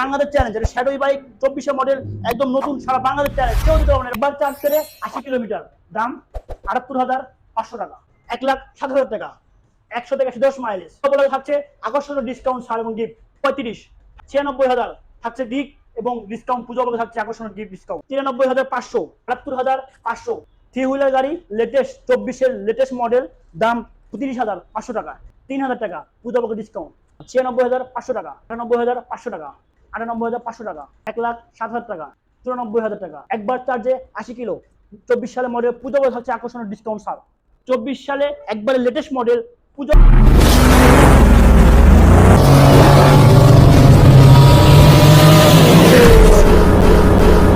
Bangladesh challenge এটা শ্যাডোই bike চব্বিশে মডেল একদম নতুন, সারা বাংলাদেশ চ্যালেঞ্জ কেউ দিতে পারবে না। একবার চার্জ করে আশি কিলোমিটার দাম আটাত্তর হাজার পাঁচশো টাকা। এক লাখ সাত হাজার টাকা। একশো থেকে একশো দশ মাইলেজ বলে থাকছে? আকর্ষণীয় ডিসকাউন্ট ছাড় এবং গিফট পঁয়ত্রিশ, ছিয়ানব্বই হাজার থাকছে দিক এবং ডিসকাউন্ট পুজো বলে থাকছে আকর্ষণীয় গিফট ডিসকাউন্ট তিরানব্বই হাজার পাঁচশো, আটাত্তর হাজার পাঁচশো। থ্রি হুইলার গাড়ি লেটেস্ট চব্বিশের লেটেস্ট মডেল দাম তিরিশ হাজার পাঁচশো টাকা। তিন হাজার টাকা পুজো বলে ডিসকাউন্ট ছিয়ানব্বই হাজার পাঁচশো টাকা। আটানব্বই হাজার পাঁচশো টাকা। আটানব্বই হাজার পাঁচশো টাকা, এক লাখ সাত হাজার টাকা, চুরানব্বই হাজার টাকা। একবার চার্জে আশি কিলো, চব্বিশ সালে মডেল পুজো থাকছে আকর্ষণীয় ডিসকাউন্ট ছাড়। চব্বিশ সালে একবারে লেটেস্ট মডেল পুজো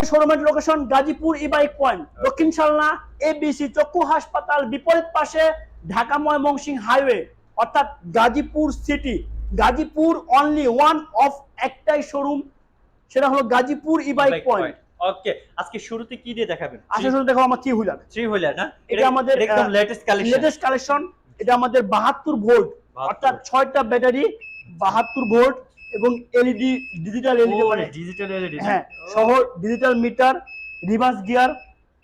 শোরুমের location Gazipur e bike point দক্ষিণ সালনা এবিসি চক্ষু হাসপাতাল, বিপরীত পাশে ঢাকা ময়মনসিংহ হাইওয়ে অর্থাৎ Gazipur city Gazipur only one of একটাই শোরুম সেটা হলো Gazipur e bike point okay আজকে শুরুতে কি দিয়ে দেখাবেন? আসলে শুধু দেখো আমার থ্রি হুইলার থ্রি হুইলার না? এটা আমাদের, একদম লেটেস্ট কালেকশন লেটেস্ট কালেকশন এটা আমাদের বাহাত্তর ভোল্ট অর্থাৎ ছয়টা ব্যাটারি বাহাত্তর ভোল্ট এবং এলইডি ডিজিটাল এলইডি মানে ডিজিটাল এলইডি হ্যাঁ সহ digital meter reverse gear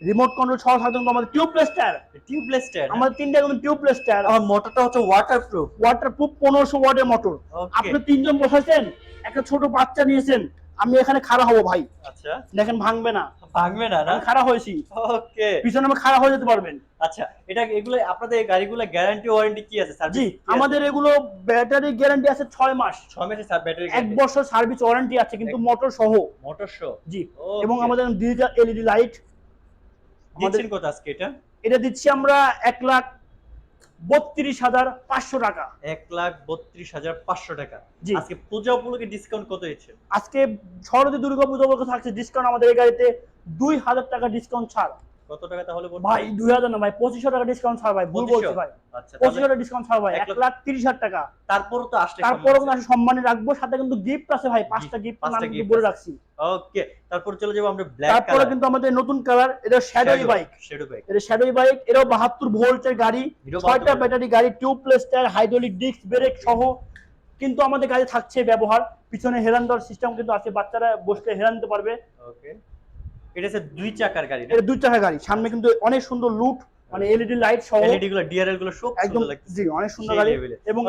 remote control সহ থাকবে কিন্তু আমাদের টিউবলেস টায়ার টিউবলেস টায়ার আমাদের তিনটা কিন্তু টিউবলেস টায়ার আমার মোটরটা হচ্ছে ওয়াটারপ্রুফ ওয়াটারপ্রুফ পনেরোশো ওয়াটের মোটর আপনি তিনজন বসাইছেন একটা ছোট বাচ্চা নিয়েছেন আমি এখানে খাড়া হব ভাই। আচ্ছা। দেখেন ভাঙবে না। ভাঙবে না না? খাড়া হয়েছি। ওকে পিছনে আমি খাড়া হয়ে যেতে পারবেন। আচ্ছা এটা এগুলো আপনাদের এই গাড়িগুলো গ্যারান্টি ওয়ারেন্টি কি আছে স্যার জি আমাদের এগুলো ব্যাটারি গ্যারান্টি আছে ছয় মাস। 6 মাসের সার ব্যাটারি এক বছর সার্ভিস ওয়ারেন্টি আছে কিন্তু মোটর সহ। মোটর শো জি এবং আমাদের ডিজিটাল এলইডি লাইট দিচ্ছেন কত আজকে এটা? এটা দিচ্ছি আমরা এক লাখ বত্রিশ হাজার পাঁচশো টাকা। এক লাখ বত্রিশ হাজার পাঁচশো টাকা। আজকে পূজা উপলক্ষে ডিসকাউন্ট কত হয়েছে আজকে শরৎ দুর্গা পূজা উপলক্ষে থাকছে ডিসকাউন্ট আমাদের এই গাড়িতে দুই হাজার টাকা ডিসকাউন্ট ছাড়। কত টাকা তাহলে? ভাই দুই হাজার না ভাই পঁচিশশো টাকা ডিসকাউন্ট ছাড় ভাই ভুল বলছি ভাই। আচ্ছা পঁচিশশো তাহলে টাকা ডিসকাউন্ট ছাড় ভাই এক লাখ- তিরিশ হাজার টাকা। তারপরও তো আসলে তারপরে কিন্তু আসলে সম্মানে রাখব সাথে কিন্তু গিফট আছে ভাই পাঁচটা গিফট কিন্তু বলে রাখছি। ওকে তারপর চলে যাব আমরা ব্ল্যাক তারপরে কিন্তু আমাদের নতুন কালার এটা শ্যাডোই বাইক শ্যাডো বাইক এটা শ্যাডোই বাইক এটাও বাহাত্তর ভোল্টের গাড়ি ছয়টা ব্যাটারি গাড়ি tubeless tyre hydraulic disc brake সহ। কিন্তু আমাদের গাড়ি থাকছে ব্যবহার পিছনে হেরান দেওয়ার সিস্টেম কিন্তু আছে বাচ্চারা বসলে হেরান দিতে পারবে। ওকে এটা হচ্ছে দুই চাকার গাড়ি এটা দুই চাকার গাড়ি। সামনে কিন্তু অনেক সুন্দর লুট মানে এলইডি লাইট সহ এলইডি গুলো ডিআরএলগুলো সব একদম জি অনেক সুন্দর গাড়ি। এবং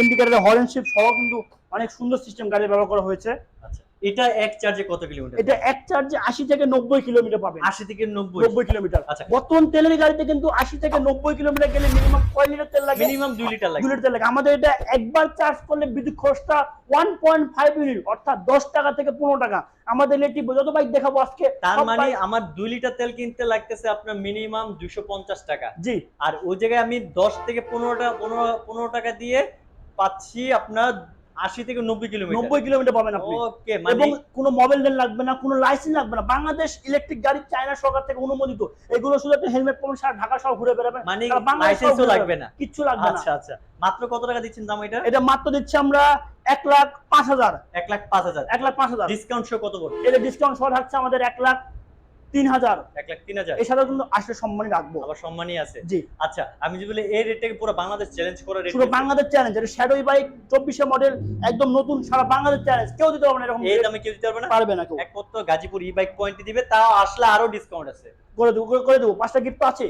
ইন্ডিকেটর হর্ন শিপ সহ কিন্তু অনেক সুন্দর সিস্টেম গাড়ি ব্যবহার করা হয়েছে। আচ্ছা। এটা এক চার্জে কত কিলোমিটার? এটা এক চার্জে আশি থেকে নব্বই কিলোমিটার পাবেন। 80 থেকে 90 নব্বই কিলোমিটার। আচ্ছা। বর্তমান তেলের গাড়িতে কিন্তু আশি থেকে নব্বই কিলোমিটার গেলে মিনিমাম কয় লিটার তেল লাগে? মিনিমাম 2 লিটার লাগে। লিটার লাগে। আমাদের এটা একবার চার্জ করলে বিদ্যুৎ খরচটা ওয়ান পয়েন্ট ফাইভ ইউনিট অর্থাৎ দশ টাকা থেকে পনেরো টাকা। আমাদের ইলেকট্রিক যত বাইক দেখাবো আজকে তার মানে আমার 2 লিটার তেল কিনতে লাগতেছে আপনার মিনিমাম 250 টাকা। জি। আর ওই জায়গায় আমি 10 থেকে 15 টাকা 15 15 টাকা দিয়ে পাচ্ছি আপনার 80 থেকে 90 কিলোমিটার। নব্বই কিলোমিটার পাবেন আপনি। ওকে এবং মানে কোনো মোবাইল দেন লাগবে না কোনো লাইসেন্স লাগবে না। বাংলাদেশ ইলেকট্রিক গাড়ি চায়না সরকার থেকে অনুমোদিত। এগুলো শুধু একটা হেলমেট পাবেন সারা ঢাকা সহ ঘুরে বেড়াবেন। মানে লাইসেন্সও লাগবে না। কিচ্ছু লাগবে না। আচ্ছা আচ্ছা। মাত্র কত টাকা দিচ্ছেন দাম এটা? এটা মাত্র দিচ্ছি আমরা এক লাখ পাঁচ হাজার। এক লাখ পাঁচ হাজার। এক লাখ পাঁচ হাজার। ডিসকাউন্ট শো কত বলব এটা ডিসকাউন্ট সহ থাকছে আমাদের এক লাখ তিন হাজার এক লাখ তিন হাজার এছাড়াও কিন্তু আসলে সম্মানই রাখব। আবার সম্মানই আছে। জি। আচ্ছা আমি যে বলি এই পুরো বাংলাদেশ চ্যালেঞ্জ করে রেট শুধু বাংলাদেশ চ্যালেঞ্জ এটা শ্যাডোই বাইক চব্বিশে মডেল একদম নতুন সারা বাংলাদেশ চ্যালেঞ্জ কেউ দিতে পারবে না এরকম এই দামে কেউ দিতে পারবে না? পারবে না কেউ। একমাত্র গাজীপুর ই বাইক পয়েন্টে দিবে তাও আসলে আরও ডিসকাউন্ট আছে। করে দেবো করে- দেবো পাঁচটা গিফট আছে।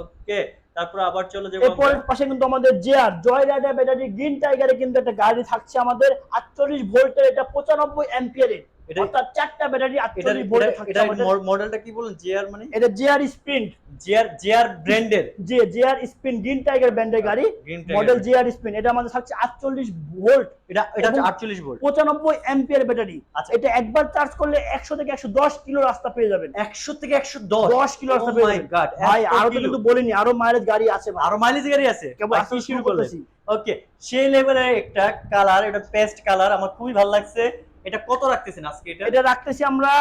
ওকে তারপর আবার চলে যাব এরপর পাশে কিন্তু আমাদের JR joy rider battery green টাইগারে কিন্তু একটা গাড়ি থাকছে আমাদের আটচল্লিশ ভোল্টের এটা পঁচানব্বই অ্যাম্পিয়ারের অর্থাৎ চারটা ব্যাটারি এটা আটচল্লিশ ভোল্টে থাকছে এটা মডেলটা কি বলেন? জিআর মানে? এটা জেআর স্প্রিন্ট জিআর জিআর ব্র্যান্ডের যে জেআর গ্রিন টাইগার ব্যান্ডের গাড়ি। মডেল জেআর এটা আমাদের থাকছে আটচল্লিশ ভোল্ট এটা এটা এবং- 48 ভোল্ট ব্যাটারি। আচ্ছা। এটা একবার চার্জ করলে একশো থেকে একশো দশ কিলো রাস্তা পেয়ে যাবেন। 100 থেকে 110 দশ? কিলো রাস্তা পেয়ে যাবেন। ভাই আরও তো কিন্তু বলিনি আরও মাইলেজ গাড়ি আছে ভাই। আরও মাইলেজ গাড়ি আছে? কেবল শুরু করলেন? করতেছি। ওকে সেই লেভেলের একটা কালার এটা পেস্ট কালার আমার খুবই ভালো লাগছে। এটা কত রাখতেছেন আজকে এটা? এটা রাখতেছি আমরা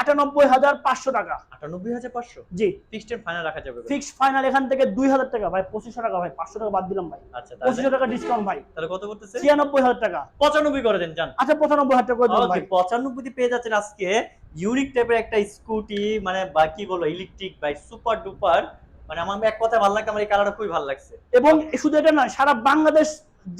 আটানব্বই হাজার পাঁচশো টাকা। 98500 জি। ফিক্সড এন্ড ফাইনাল রাখা যাবে ফিক্স ফাইনাল এখান থেকে দুই হাজার টাকা ভাই পঁচিশশো টাকা ভাই পাঁচশো টাকা বাদ দিলাম ভাই। আচ্ছা পঁচিশশো টাকা ডিসকাউন্ট ভাই। তাহলে কত করতেছে? ছিয়ানব্বই হাজার টাকা। 95 করে দেন জান আচ্ছা পঁচানব্বই হাজার টাকা করে দিলাম ভাই। 95 পেয়ে যাচ্ছেন আজকে ইউনিক টাইপের একটা স্কুটি মানে বা কি বলব ইলেকট্রিক বাইক সুপার ডুপার মানে আমার এক কথা ভালো লাগে আমার এই কালারটা খুবই ভালো লাগছে। এবং শুধু এটা নয় সারা বাংলাদেশ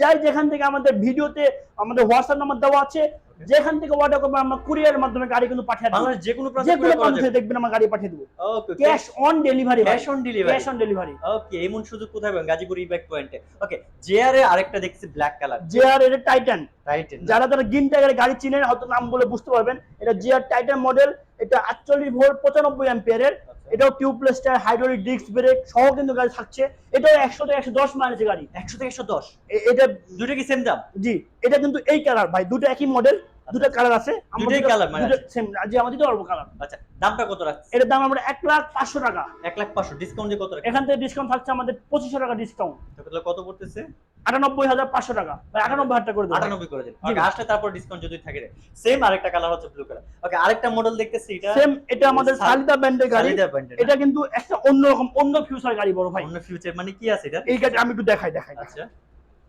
যাই যেখান থেকে আমাদের ভিডিওতে আমাদের হোয়াটসঅ্যাপ নাম্বার দেওয়া আছে যেখান থেকে অর্ডার করবে আমরা কুরিয়ারের মাধ্যমে গাড়ি কিন্তু পাঠিয়ে দেবো। যে কোনো যে কোনো প্রান্ত দেখবেন আমরা গাড়ি পাঠিয়ে দেবো। Okay cash on delivery cash on delivery cash on delivery okay এমন সুযোগ কোথায় পাবেন? গাজীপুর ইব্যাক পয়েন্টে ওকে জেআর এ আরেকটা দেখছি ব্ল্যাক কালার যে আর এটা টাইটান রাইট যারা যারা গিন টাইগারের গাড়ি চিনেন হয়তো নাম বলে বুঝতে পারবেন। এটা জিআর টাইটান মডেল এটা আটচল্লিশ ভোল্ট পঁচানব্বই অ্যাম্পিয়ারের এটাও tubeless tyre hydraulic disc brake সহ কিন্তু গাড়ি থাকছে। এটাও একশো থেকে একশো দশ মাইলেজ গাড়ি। একশো থেকে একশো দশ? এটা দুটো কি সেম দাম? জি এটা কিন্তু এই কালার ভাই। দুটো একই মডেল দুটো কালার আছে দুটোই দুটো- মানে আমরা দিতে কালার আচ্ছা দামটা কত রাখছে এটার দাম আমরা এক লাখ পাঁচশো টাকা। এক লাখ পাঁচশো ডিসকাউন্ট দিয়ে কত রাখছে এখান থেকে ডিসকাউন্ট থাকছে আমাদের পঁচিশশো টাকা ডিসকাউন্ট তাহলে কত পড়তেছে? আটানব্বই হাজার পাঁচশো টাকা। আটানব্বই হাজার করে দেবো। আটানব্বই করে দিন আসলে তারপর ডিসকাউন্ট যদি থাকে সেম আরেকটা কালার হচ্ছে ব্লু কালার ওকে আরেকটা মডেল দেখতেছি এটা। সেম এটা আমাদের সাল- সালিদা ব্যান্ডের গাড়ি। ব্র্যান্ডের এটা কিন্তু একটা অন্যরকম অন্য ফিউচার গাড়ি বড় ভাই। অন্য ফিউচার মানে কি আছে এটা? এই গাড়ি আমি একটু দেখাই দেখাই। দেখাই। আচ্ছা।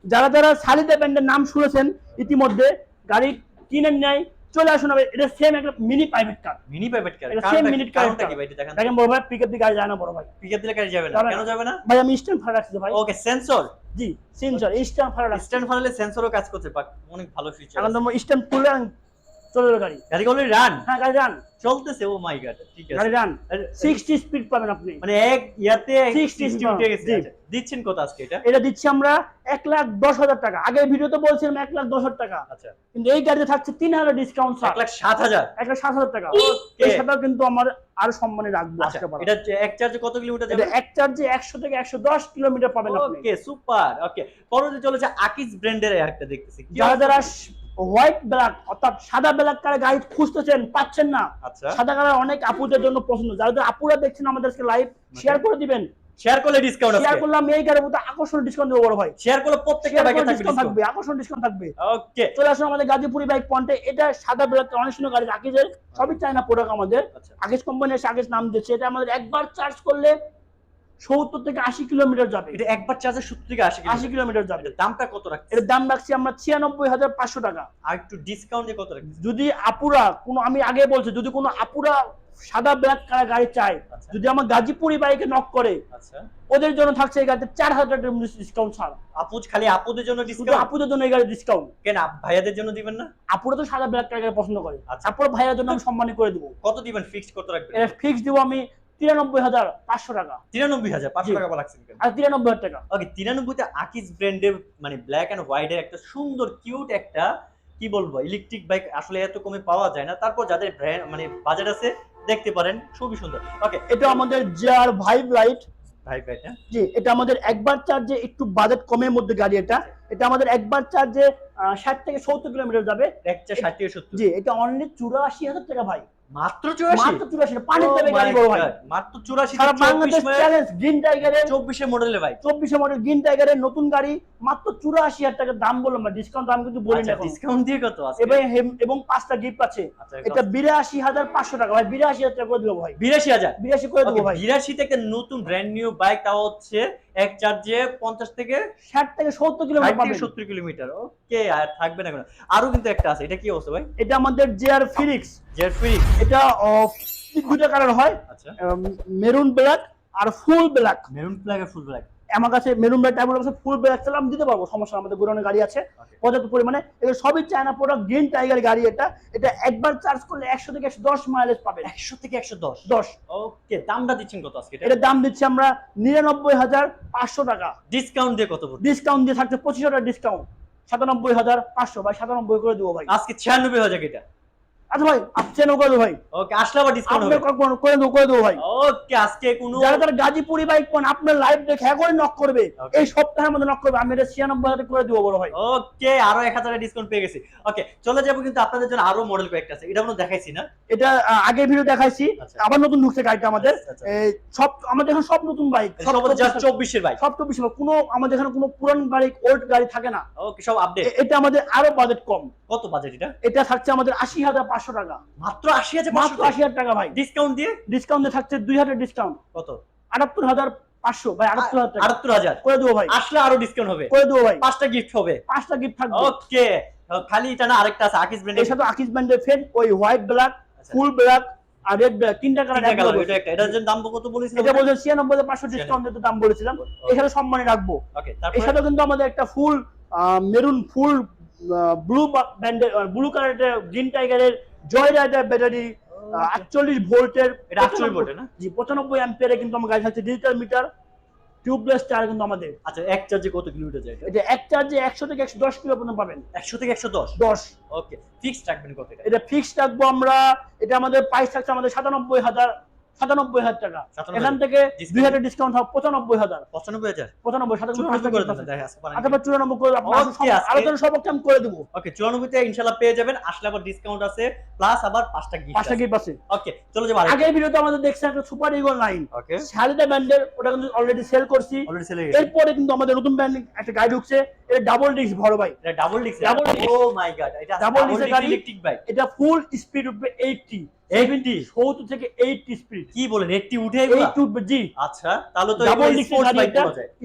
যারা যারা সালিদা ব্যান্ডের নাম শুনেছেন ইতিমধ্যে গাড়ি কিনেন নাই চলে আসুন এটা সেম একটা mini private car mini private car এটা সেম মিনি কার এটা কি ভাই দেখেন। দেখেন বড় ভাই পিকআপ দিয়ে গাড়ি যায় না বড় ভাই। পিকআপ দিয়ে গাড়ি যাবে না। কেন যাবে না? ভাই আমি স্ট্যান্ড ফাড়া রাখছি ভাই। ওকে সেন্সর জি সেন্সর স্ট্যান্ড ফাড়া রাখছি। স্ট্যান্ড ফানেলে সেন্সরও কাজ করতে বাট অনেক ভালো ফিচার এখন তো স্ট্যান্ড খুলে চলে যাবে গাড়ি। গাড়ি অলরেডি রান হ্যাঁ গাড়ি রান চলতেছে ও মাই গড ঠিক গাড়ি রান আর- সিক্সটি স্পিড পাবেন আপনি। মানে এক ইয়াতে 60 60 উঠে গেছে। আচ্ছা, দিচ্ছেন কত আজকে এটা? এটা দিচ্ছি আমরা এক লাখ দশ হাজার টাকা। আগের ভিডিওতে বলছিলাম এক লাখ দশ হাজার টাকা। আচ্ছা। কিন্তু এই গাড়িতে থাকছে ডিসকাউন্ট এক লাখ সাত হাজার। এক লাখ সাত হাজার টাকা. এই কিন্তু আমার আরও সম্মানে রাখব আচ্ছা আসতে পারে এটা এক চার্জে কত কিলোমিটার যাবে? এক চার্জে একশো থেকে একশো দশ কিলোমিটার পাবেন আপনি। ওকে সুপার ওকে পরবর্তী চলেছে আকিজ ব্র্যান্ডের একটা দেখতেছি। যারা যারা হোয়াইট ব্ল্যাক অর্থাৎ সাদা ব্ল্যাক কালার গাড়ি খুঁজতেছেন পাচ্ছেন না। আচ্ছা। সাদা কালার অনেক আপুদের জন্য পছন্দ। যারা আপুরা দেখছেন আমাদেরকে লাইভ শেয়ার করে দিবেন। শেয়ার করলে ডিসকাউন্ট শেয়ার আছে করলে আমি এই গাড়ির আকর্ষণ ডিসকাউন্ট দেবো বড় ভাই। শেয়ার করলে প্রত্যেকটা শেয়ার ব্যাগে করে থাকবে থাকবে আকর্ষণ ডিসকাউন্ট থাকবে। ওকে চলে আসুন আমাদের গাজীপুরি বাইক পয়েন্টে এটা সাদা ব্ল্যাক অনেক সুন্দর গাড়ি আকিজের সবই চায়না প্রোডাক্ট আমাদের। আচ্ছা। আগেজ কোম্পানি এসে নাম দিচ্ছে এটা আমাদের একবার চার্জ করলে সত্তর থেকে আশি কিলোমিটার যাবে। এটা একবার চার্জে 70 থেকে 80 আশি কিলোমিটার। যাবে। দামটা কত রাখছে এর দাম রাখছি আমরা ছিয়ানব্বই হাজার পাঁচশো টাকা। আর একটু ডিসকাউন্ট কত রাখছে যদি আপুরা কোনো আমি আগে বলছি যদি কোনো আপুরা সাদা ব্ল্যাক কালার গাড়ি চায় আচ্ছা। যদি আমার গাজীপুরি বাইকে নক করে আচ্ছা। ওদের জন্য থাকছে এই গাড়িতে চার হাজার টাকার ডিসকাউন্ট ছাড়। আপুজ খালি আপুদের জন্য ডিসকাউন্ট আপুদের জন্য এই গাড়ি ডিসকাউন্ট কেন আপ- ভাইয়াদের জন্য দিবেন না? আপুরা তো সাদা ব্ল্যাক কালার পছন্দ করে। আচ্ছা। আপুরা ভাইয়ের জন্য আমি সম্মানী করে দেবো। কত দিবেন? ফিক্সড কত রাখবেন? এটা ফিক্স দিব আমি তিরানব্বই হাজার পাঁচশো টাকা। তিরানব্বই হাজার পাঁচশো টাকা রাখছেন আর তিরানব্বই হাজার টাকা। ওকে তিরানব্বইতে আকিজ ব্র্যান্ডের মানে ব্ল্যাক অ্যান্ড হোয়াইট এর একটা সুন্দর কিউট একটা কি বলব ইলেকট্রিক বাইক আসলে এত কমে পাওয়া যায় না। তারপর যাদের ব্র্যান্ড মানে বাজেট আছে দেখতে পারেন খুবই সুন্দর। ওকে এটা আমাদের জার ভাইব লাইট ভাই ভাই হ্যাঁ? জি এটা আমাদের একবার চার্জে একটু বাজেট কমের মধ্যে গাড়ি এটা। এটা আমাদের একবার চার্জে ষাট থেকে সত্তর কিলোমিটার যাবে। একটা ষাট থেকে সত্তর। জি এটা অনলি চুরাশি হাজার টাকা ভাই। মাত্র চুরাশি? মাত্র চুরাশি পানির দামে গাড়ি বড় ভাই। মাত্র চুরাশি সারা বাংলাদেশ চ্যালেঞ্জ গ্রিন টাইগারের চব্বিশে মডেলের ভাই। চব্বিশে মডেল গ্রিন টাইগারের নতুন গাড়ি মাত্র চুরাশি হাজার টাকার দাম বললাম না ডিসকাউন্ট দাম কিন্তু বলি না ডিসকাউন্ট দিয়ে কত আছে? এবং হেম- এবং পাঁচটা গিফট আছে। আচ্ছা এটা টাকা ভাই টাকা করে দেবো ভাই। বিরাশি হাজার? বিরাশি করে দেবো ভাই। বিরাশিতে একটা নতুন ব্র্যান্ড নিউ বাইক তাও হচ্ছে এক চার্জে পঞ্চাশ থেকে ষাট থেকে সত্তর ষাট কিলোমিটার পাবেন। সত্তর কিলোমিটার ওকে আর থাকবে না কোনো আরও কিন্তু একটা আছে এটা কি অবস্থা ভাই? এটা আমাদের জেআর ফিনিক্স জেড এটা দুটা কালার হয়? আচ্ছা। মেরুন ব্ল্যাক আর ফুল ব্ল্যাক মেরুন ব্ল্যাক আর ফুল ব্ল্যাক আমার কাছে মেরুন ব্ল্যাক টাইপের কাছে ফুল ব্ল্যাক চালাম দিতে পারব সমস্যা আমাদের গোডাউনে গাড়ি আছে পর্যাপ্ত পরিমাণে। এগুলো সবই চায়না প্রোডাক্ট গ্রিন টাইগার গাড়ি এটা। এটা একবার চার্জ করলে একশো থেকে একশো দশ মাইলেজ পাবেন। একশো থেকে একশো দশ? দশ। ওকে দামটা দিচ্ছেন কত আজকে? এটা দাম দিচ্ছি আমরা নিরানব্বই হাজার পাঁচশো টাকা। ডিসকাউন্ট দিয়ে কত ডিসকাউন্ট দিয়ে থাকছে পঁচিশ হাজার ডিসকাউন্ট সাতানব্বই হাজার পাঁচশো ভাই সাতানব্বই করে দেবো ভাই। আজকে ছিয়ানব্বই হাজার এটা। আচ্ছা ভাই আপনি করে ভাই? ওকে আসলে আবার ডিসকাউন্ট আপনি করে দেবো করে দেবো ভাই? ওকে আজকে কোনো যারা যারা গাজীপুরি বাইক পান আপনার লাইভ দেখে একবারে নক করবে। এই সপ্তাহের মধ্যে নক করবে। আমি এটা ছিয়ানব্বই হাজার করে দেবো বড় ভাই। ওকে আরও এক হাজার ডিসকাউন্ট পেয়ে গেছি। ওকে চলে যাব কিন্তু আপনাদের জন্য আরও মডেল কয়েকটা আছে। এটা আমরা দেখাইছি না? এটা আগের ভিডিও দেখাইছি। আচ্ছা। আবার নতুন ঢুকছে গাড়িটা আমাদের। আচ্ছা, সব আমাদের এখানে সব নতুন বাইক সব চব্বিশের বাইক সব চব্বিশ কোনো আমাদের এখানে কোনো পুরান গাড়ি ওল্ড গাড়ি থাকে না। ওকে সব আপডেট এটা আমাদের আরও বাজেট কম। কত বাজেট এটা? এটা থাকছে আমাদের আশি হাজার পাঁচশো টাকা। মাত্র আশি হাজার মাত্র আশি হাজার টাকা ভাই। ডিসকাউন্ট দিয়ে? ডিসকাউন্টে থাকছে দুই হাজার ডিসকাউন্ট কত? আটাত্তর হাজার পাঁচশো ভাই আটাত্তর হাজার আটাত্তর হাজার? করে দেবো ভাই। আসলে আরও ডিসকাউন্ট হবে। করে দেবো ভাই। পাঁচটা গিফট হবে। পাঁচটা গিফট থাকবে। ওকে খালি এটা না আরেকটা আছে আকিস ব্র্যান্ডের সাথে আকিস ব্যান্ডের ফেড ওই হোয়াইট ব্ল্যাক ফুল ব্ল্যাক আর রেড ব্ল্যাক তিনটা কালার এটা একটা। এটার জন্য দাম কত বলেছিলাম এটা বলছে ডিসকাউন্ট দাম বলেছিলাম। সম্মানে রাখব। ওকে এর সাথে কিন্তু আমাদের একটা ফুল মেরুন ফুল ব্লু ব্যান্ডের ব্লু কালারের গ্রিন টাইগারের জয় রাইডার ব্যাটারি আটচল্লিশ ভোল্টের এটা 48 ভোল্টের না? জি পঁচানব্বই অ্যাম্পিয়ারে কিন্তু আমার গাড়ি থাকছে ডিজিটাল মিটার টিউবলেস টায়ার কিন্তু আমাদের। আচ্ছা এক চার্জে কত কিলোমিটার যায় এটা? এক চার্জে একশো থেকে একশো দশ কিলো পর্যন্ত পাবেন। একশো থেকে একশো দশ? দশ। ওকে ফিক্সড রাখবেন কত এটা? এটা ফিক্সড রাখব আমরা এটা আমাদের প্রাইস থাকছে আমাদের সাতানব্বই হাজার সাতানব্বই হাজার টাকা। এখান থেকে দুই হাজার ডিসকাউন্ট হবে পঁচানব্বই হাজার। পঁচানব্বই হাজার। পঁচানব্বই আচ্ছা, আলোচনা আমি করে দেবো। ওকে চুরানব্বইতে ইনশাল্লাহ পেয়ে যাবেন। আসলে আবার ডিসকাউন্ট আছে প্লাস আবার পাঁচটা গিফট পাঁচটা গিফট আছে। ওকে যাব ভিডিওতে আমাদের দেখছেন একটা সুপার লাইন ওকে শালিদা ওটা কিন্তু অলরেডি সেল করছি। এরপরে কিন্তু আমাদের নতুন ব্যান্ড একটা গাড়ি ঢুকছে। এটা ডাবল ডিস্ক ভরো ভাই। Double disc double oh my god এটা ডাবল oh ডিস্ক গাড়ি ইলেকট্রিক বাইক এটা ফুল স্পিড উঠবে 80 এইটি থেকে এইটি স্পিড কি বলেন এইটি উঠে এইটি উঠবে জি। আচ্ছা তাহলে তো ডাবল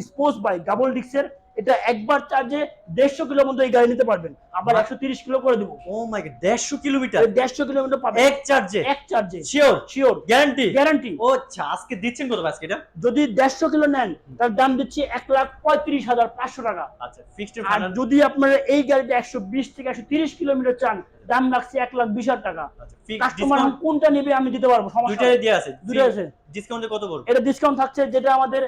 স্পোর্টস বাইক ডাবল ডিক্সের এটা একবার চার্জে দেড়শো কিলো মতো এই গাড়ি নিতে পারবেন। আবার একশো তিরিশ কিলো করে দেবো। ও মাই গড দেড়শো কিলোমিটার? দেড়শো কিলোমিটার এক চার্জে এক চার্জে শিওর শিওর গ্যারান্টি গ্যারান্টি ও আচ্ছা আজকে দিচ্ছেন কত আজকে এটা? যদি দেড়শো কিলো নেন তার দাম দিচ্ছি এক লাখ পঁয়ত্রিশ হাজার পাঁচশো টাকা। আচ্ছা ফিক্সড যদি আপনারা এই গাড়িটা একশো বিশ থেকে একশো তিরিশ কিলোমিটার চান দাম রাখছি এক লাখ বিশ হাজার টাকা। আচ্ছা কাস্টমার কোনটা নিবে আমি দিতে পারব সমস্যা দিয়ে আছে। দুটো আছে। ডিসকাউন্টে কত পড়বে? এটা ডিসকাউন্ট থাকছে যেটা আমাদের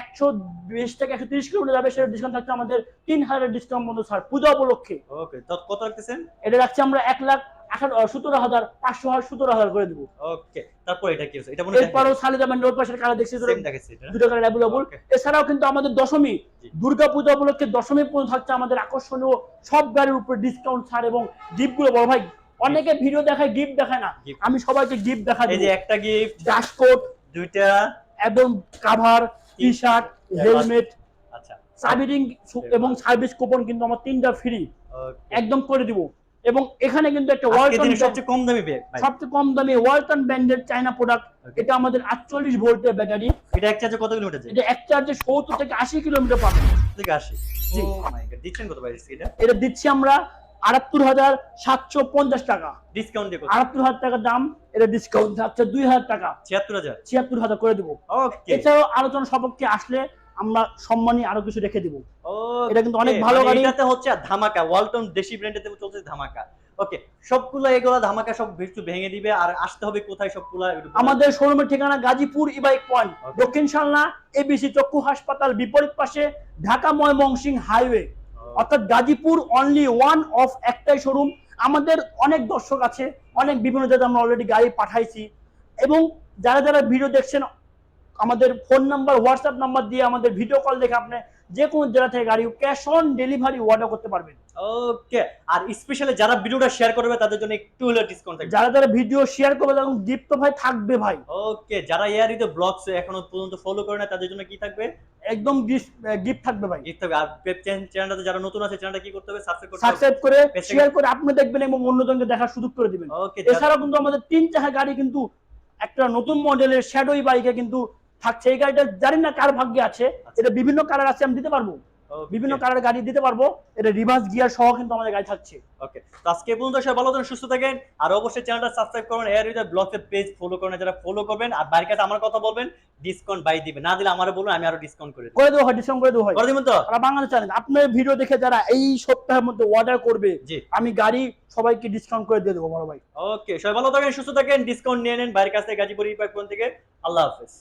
একশো বিশ থেকে একশো তিরিশ কিলোমিটার যাবে সেটা ডিসকাউন্ট থাকছে আমাদের তিন হাজার ডিসকাউন্ট মতো ছাড় পূজা উপলক্ষে। ওকে কত রাখতেছেন? এটা রাখছি আমরা এক লাখ আঠারো সতেরো হাজার পাঁচশো সতেরো হাজার করে দেবো। ওকে তারপর এটা কি আছে? এটা মনে এরপরও সালিদা ব্যান্ড ওর পাশের কালার দেখছি সেম দেখাচ্ছি এটা। দুটো কালার অ্যাভেলেবল এছাড়াও কিন্তু আমাদের দশমী জি। দুর্গা পূজা উপলক্ষে দশমী পর্যন্ত থাকছে আমাদের আকর্ষণীয় সব গাড়ির উপর ডিসকাউন্ট ছাড় এবং গিফটগুলো বড় ভাই অনেকে ভিডিও দেখায় গিফট দেখায় না। আমি সবাইকে গিফট দেখা এই যে একটা গিফট ড্যাশকোট দুইটা এবং কাভার টি শার্ট হেলমেট আচ্ছা। সার্ভিসিং এবং সার্ভিস কুপন কিন্তু আমার তিনটা ফ্রি একদম করে দিব। এবং এখানে কিন্তু একটা ওয়ালটন সবচেয়ে কম দামি সবচেয়ে কম দামি ওয়ালটন ব্র্যান্ডের চাইনা প্রোডাক্ট এটা আমাদের আটচল্লিশ ভোল্টের ব্যাটারি এটা এক চার্জে কত কিলোমিটার যায়? এটা এক চার্জে সত্তর থেকে আশি কিলোমিটার পাবেন। থেকে আসে জি। ও মাই গড দিচ্ছেন কত ভাই এটা এটা দিচ্ছি আমরা আটাত্তর হাজার সাতশো পঞ্চাশ টাকা। ডিসকাউন্ট দিয়ে কত? আটাত্তর হাজার টাকা দাম এটা ডিসকাউন্ট থাকছে দুই হাজার টাকা। 76000 ছিয়াত্তর হাজার করে দেবো। ওকে এছাড়াও আলোচনা সপক্ষে আসলে আমরা সম্মানী আরও কিছু রেখে দিব। এটা কিন্তু অনেক ভালো মানে গাড়ি। এটাতে হচ্ছে ধামাকা ওয়ালটন দেশি ব্র্যান্ডেতে চলছে ধামাকা। ওকে সবগুলো এগুলো ধামাকা সব একটু ভেঙে দিবে আর আসতে হবে কোথায় সবগুলো আমাদের শোরুমের ঠিকানা গাজীপুর ই বাইক পয়েন্ট দক্ষিণ সালনা এবিসি চক্ষু হাসপাতাল বিপরীত পাশে ঢাকা ময়মনসিং হাইওয়ে। অর্থাৎ গাজীপুর অনলি ওয়ান অফ একটাই শোরুম আমাদের অনেক দর্শক আছে অনেক বিভিন্ন জায়গায় আমরা অলরেডি গাড়ি পাঠাইছি। এবং যারা যারা ভিডিও দেখছেন আমাদের ফোন নাম্বার হোয়াটসঅ্যাপ নাম্বার দিয়ে আমাদের ভিডিও কল দেখে আপনি যে কোনো জেলা থেকে গাড়ি ক্যাশ অন ডেলিভারি অর্ডার করতে পারবেন। ওকে আর স্পেশালি যারা ভিডিওটা শেয়ার করবে তাদের জন্য একটু হলেও ডিসকাউন্ট থাকবে। যারা যারা ভিডিও শেয়ার করবে এবং গিফট তো ভাই থাকবে ভাই। ওকে যারা এয়ারিতে ব্লগস এখনও পর্যন্ত ফলো করে না তাদের জন্য কি থাকবে? একদম গিফট থাকবে ভাই। গিফট থাকবে। আর চ্যানেলটাতে যারা নতুন আছে চ্যানেলটা কি করতে হবে? সাবস্ক্রাইব করতে হবে। সাবস্ক্রাইব করে শেয়ার করে আপনি দেখবেন এবং অন্যজনকে দেখার সুযোগ করে দিবেন। ওকে এছাড়াও কিন্তু আমাদের তিন চাকা গাড়ি কিন্তু একটা নতুন মডেলের শ্যাডোই বাইকে কিন্তু থাকছে এই গাড়িটা জানি না কার ভাগ্যে আছে এটা বিভিন্ন কালার আছে আমি দিতে পারব? বিভিন্ন কালার গাড়ি দিতে পারব এটা রিভার্স গিয়ার সহ কিন্তু আমাদের গাড়ি থাকছে। ওকে তো আজকে পর্যন্ত সবাই ভালো থাকেন সুস্থ থাকেন আর অবশ্যই চ্যানেলটা সাবস্ক্রাইব করবেন এয়ার ইউজার ব্লগের পেজ ফলো করবেন যারা ফলো করবেন আর বাড়ির কাছে আমার কথা বলবেন ডিসকাউন্ট বাই দিবে না দিলে আমারও বলুন আমি আরও ডিসকাউন্ট করে দেবো। করে দেবো ডিসকাউন্ট করে দেবো হয়। করে দিবেন তো? সারা বাংলাদেশ চ্যানেল আপনার ভিডিও দেখে যারা এই সপ্তাহের মধ্যে অর্ডার করবে জি। আমি গাড়ি সবাইকে ডিসকাউন্ট করে দিয়ে দেবো বড় ভাই। ওকে সবাই ভালো থাকেন সুস্থ থাকেন ডিসকাউন্ট নিয়ে নেন বাইরের কাছ থেকে গাজীপুর ইপাক থেকে। আল্লাহ হাফেজ।